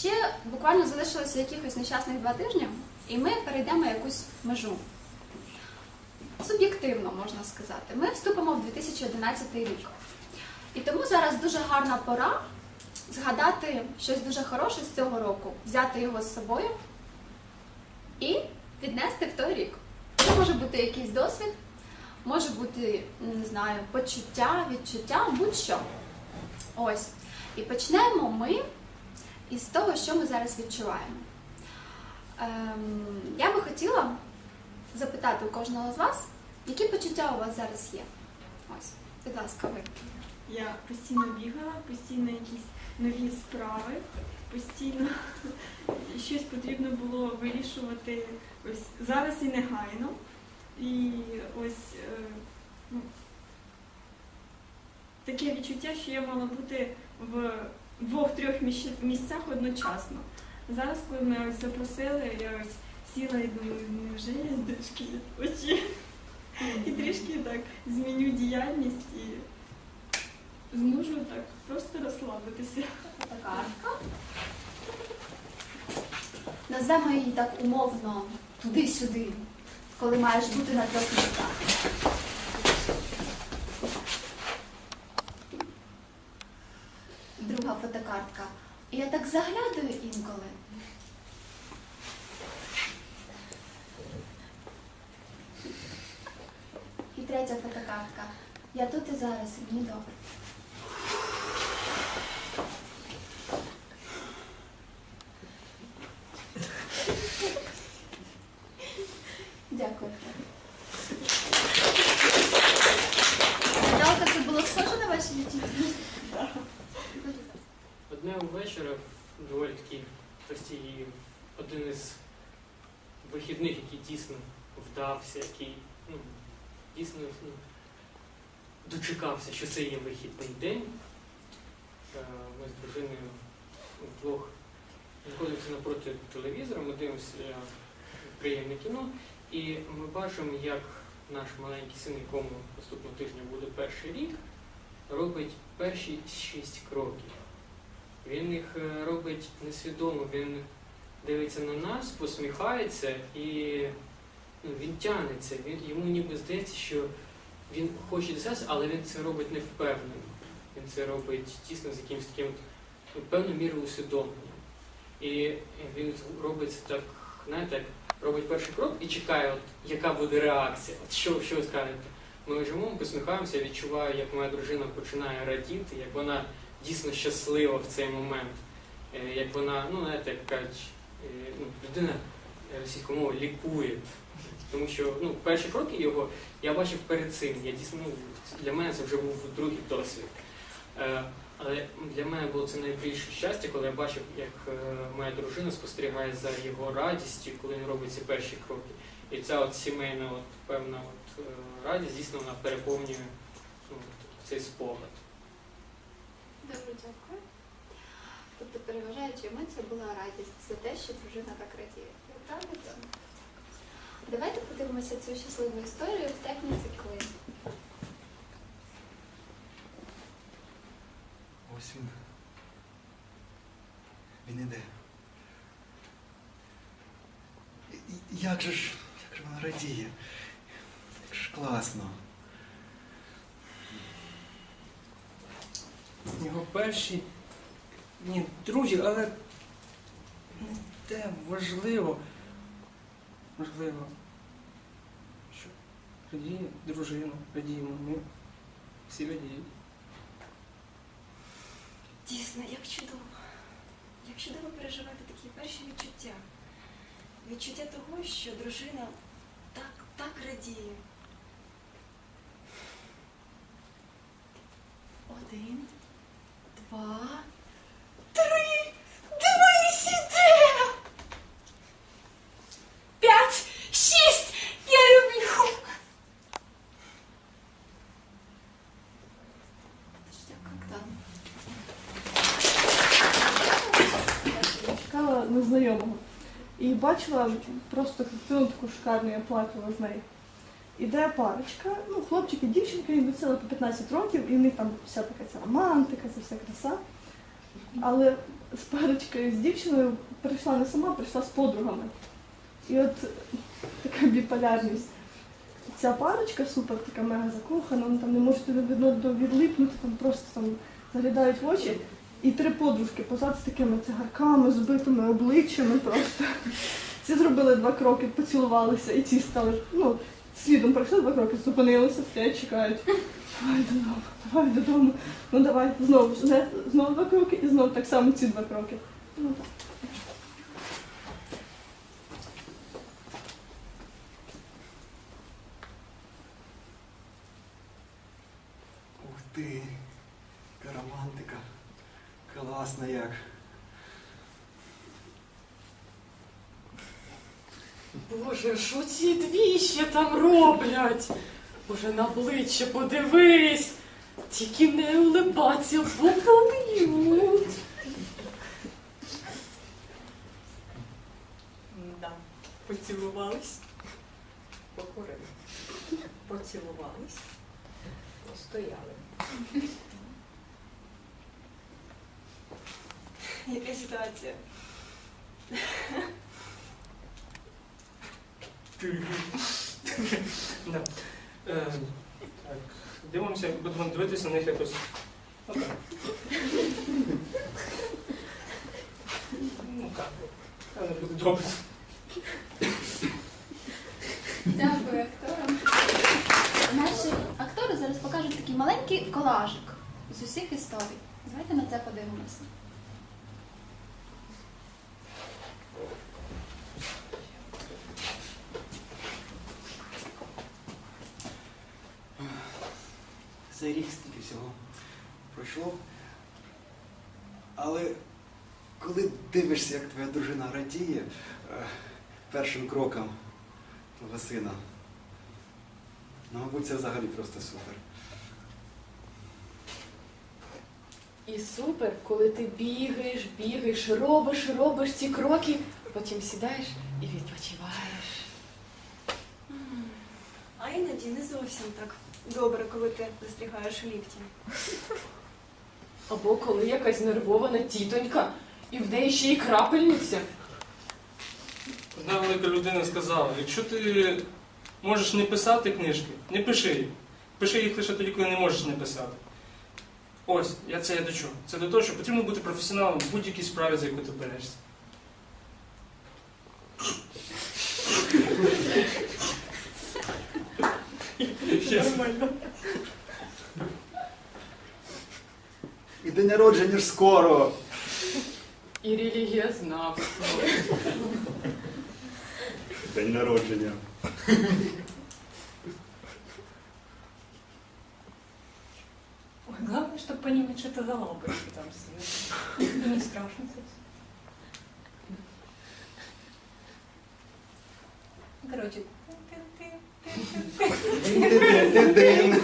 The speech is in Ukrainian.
Ще буквально залишилося якихось нещасних два тижні, і ми перейдемо якусь межу. Суб'єктивно можна сказати. Ми вступимо в 2011 рік. І тому зараз дуже гарна пора згадати щось дуже хороше з цього року, взяти його з собою і віднести в той рік. Це може бути якийсь досвід, може бути, не знаю, почуття, відчуття, будь-що. Ось. І почнемо ми із того, що ми зараз відчуваємо. Ем, я би хотіла запитати у кожного з вас, які почуття у вас зараз є. Ось, будь ласка, ви. Я постійно бігала, постійно якісь нові справи, постійно щось потрібно було вирішувати ось зараз і негайно. І ось е, ну, таке відчуття, що я мала бути в двох-трьох місцях одночасно. Зараз, коли мене ось запросили, я ось сіла і думаю, невже я трішки відпочину? І трішки так зміню діяльність і зможу так просто розслабитися. Фотокартка. Назвемо її так умовно туди-сюди, коли маєш бути на трьох місцях. Друга фотокартка. Так заглядаю інколи. І третя фотокартка. Я тут і зараз, і мені добре. Дякую. Наталка, це було схоже на ваші відчуття? Одне вечора доволі такий простій, один із вихідних, який дійсно вдався, який ну, дійсно ну, дочекався, що це є вихідний день. Е, Ми з дружиною вдвох знаходимося напроти телевізора, ми дивимося приємне кіно, і ми бачимо, як наш маленький син, якому наступного тижня буде перший рік, робить перші шість кроків. Він їх е, робить несвідомо, він дивиться на нас, посміхається і ну, він тягнеться. Він, йому ніби здається, що він хоче десятися, але він це робить невпевнено. Він це робить дійсно з якимось таким ну, певною мірою усвідомленням. І він робить це так, знаєте, як робить перший крок і чекає, от, яка буде реакція. От що, що ви скажете? Ми лежимо, посміхаємося, відчуваю, як моя дружина починає радіти, як вона дійсно щаслива в цей момент. Е, Як вона, ну знаєте, як кажуть, е, ну, людина російською мовою лікує. Тому що ну, перші кроки його я бачив перед цим. Я дійсно ну, для мене це вже був другий досвід. Е, Але для мене було це найбільше щастя, коли я бачив, як моя дружина спостерігає за його радістю, коли він робить ці перші кроки. І ця от сімейна, от, певна от, радість, дійсно вона переповнює ну, цей спогад. Добре, дякую. Тобто, переважаючи емоція була радість за те, що дружина так радіє. Правда? Давайте подивимося цю щасливу історію в техніці клин. Ось він. Він іде. Як же ж, як же вона радіє? Як ж класно. Його перші, ні, друзі, але не те важливо. Важливо, що радіє дружина, радіємо ми. Всі радіють. Дійсно, як чудово. Як чудово переживати такі перші відчуття. Відчуття того, що дружина так, так радіє. Один, два, три. Дивись іде! П'ять, шість. Я люблю. чекала незнайомого. І бачила просто картину таку шикарну, я плакала з нею. Іде парочка, ну, хлопчик і дівчинка, їм весело по 15 років, і в них там вся така ця романтика, ця вся краса. Але з парочкою, з дівчиною прийшла не сама, прийшла з подругами. І от така біполярність. Ця парочка супер, така мега закохана, вони там не можуть одного відлипнути, там просто там заглядають в очі. І три подружки позад з такими цигарками, збитими обличчями просто. Ці зробили два кроки, поцілувалися, і ці стали, ну, слідом пройшли два кроки, зупинилися, стоять, чекають. Давай додому, давай додому. Ну давай, знову ж, знову два кроки і знову так само ці два кроки. Ну. Ух ти, яка романтика. Класно як. Боже, що ці дві ще там роблять? Боже, на обличчя подивись. Тільки не улибаться, бо поб'ють. Да, поцілувались, покурили, поцілувались, постояли. Яка ситуація? Е, так, дивимося, будемо дивитися на них якось. Ну так. Певно, буде добре. Дякую акторам. Наші актори зараз покажуть такий маленький колажик з усіх історій. Давайте на це подивимося. За рік стільки всього пройшло. Але коли дивишся, як твоя дружина радіє е, першим кроком твого сина, ну, мабуть, це взагалі просто супер. І супер, коли ти бігаєш, бігаєш, робиш, робиш ці кроки, потім сідаєш і відпочиваєш. А іноді не зовсім так добре, коли ти застрягаєш у лікті. Або коли якась нервована тітонька, і в неї ще й крапельниця. Одна велика людина сказала, якщо ти можеш не писати книжки, не пиши їх. Пиши їх лише тоді, коли не можеш не писати. Ось, я це я до чого. Це до того, що потрібно бути професіоналом в будь-якій справі, за яку ти берешся. І день народження ж скоро. І релігієзнавство. День народження. Ой, главное, чтобы понимать, что это за лапы там сидят. И не страшно. Короче, Entendendo.